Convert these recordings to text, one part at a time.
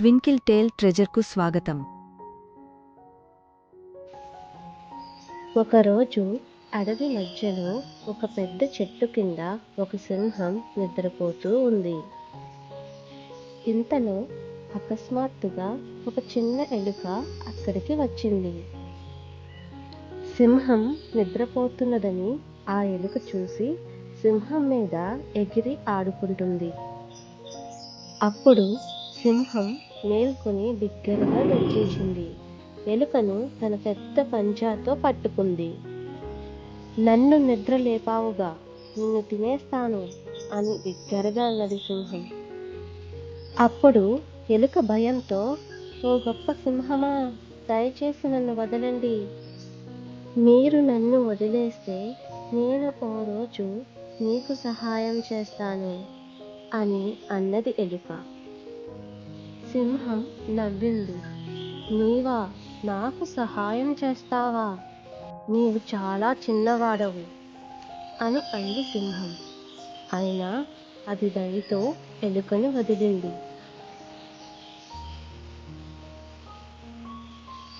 Twinkle టేల్ ట్రెజర్కు స్వాగతం. ఒకరోజు అడవి మధ్యలో ఒక పెద్ద చెట్టు కింద ఒక సింహం నిద్రపోతూ ఉంది. ఇంతలో అకస్మాత్తుగా ఒక చిన్న ఎలుక అక్కడికి వచ్చింది. సింహం నిద్రపోతున్నదని ఆ ఎలుక చూసి సింహం మీద ఎగిరి ఆడుకుంటుంది. అప్పుడు సింహం మేల్కొని బిగ్గరగా గర్జించింది ఎలుకను తన పెద్ద పంజాతో పట్టుకుంది. నన్ను నిద్ర లేపావుగా నిన్ను తినేస్తాను అని బిగ్గరగా అన్నది సింహం. అప్పుడు ఎలుక భయంతో ఓ గొప్ప సింహమా దయచేసి నన్ను వదలండి. మీరు నన్ను వదిలేస్తే నేను ఓ రోజు నీకు సహాయం చేస్తాను అని అన్నది ఎలుక. సింహం నవ్వింది. నీవా నాకు సహాయం చేస్తావా? నీవు చాలా చిన్నవాడవు అని అంది సింహం. అయినా అది దయతో ఎలుకను వదిలింది.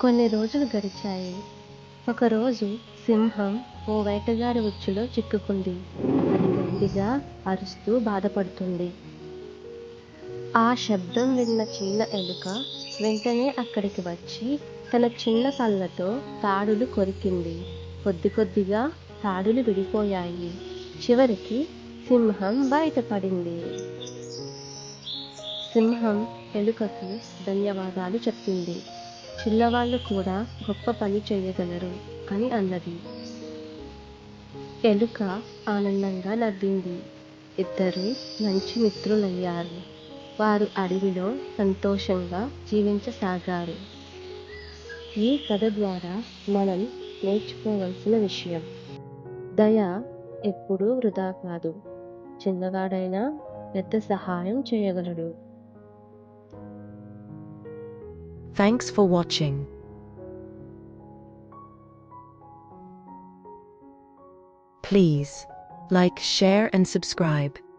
కొన్ని రోజులు గడిచాయి. ఒకరోజు సింహం ఓ వేటగాడి ఉచ్చులో చిక్కుకుంది. అది గట్టిగా అరుస్తూ బాధపడుతుంది. ఆ శబ్దం విన్న చిన్న ఎలుక వెంటనే అక్కడికి వచ్చి తన చిన్న కళ్ళతో తాడులు కొరికింది. కొద్ది కొద్దిగా తాడులు విడిపోయాయి. చివరికి సింహం బయటపడింది. సింహం ఎలుకకు ధన్యవాదాలు చెప్పింది. చిల్లవాళ్ళు కూడా గొప్ప పని చేయగలరు అని అన్నది. ఎలుక ఆనందంగా నవ్వింది. ఇద్దరు మంచి మిత్రులయ్యారు. వారు అడవిలో సంతోషంగా జీవించసాగారు. ఈ కథ ద్వారా మనం నేర్చుకోవలసిన విషయం. దయ ఎప్పుడూ వృధా కాదు. చిన్నవాడైనా పెద్ద సహాయం చేయగలడు. Thanks for watching Please like, share, and subscribe.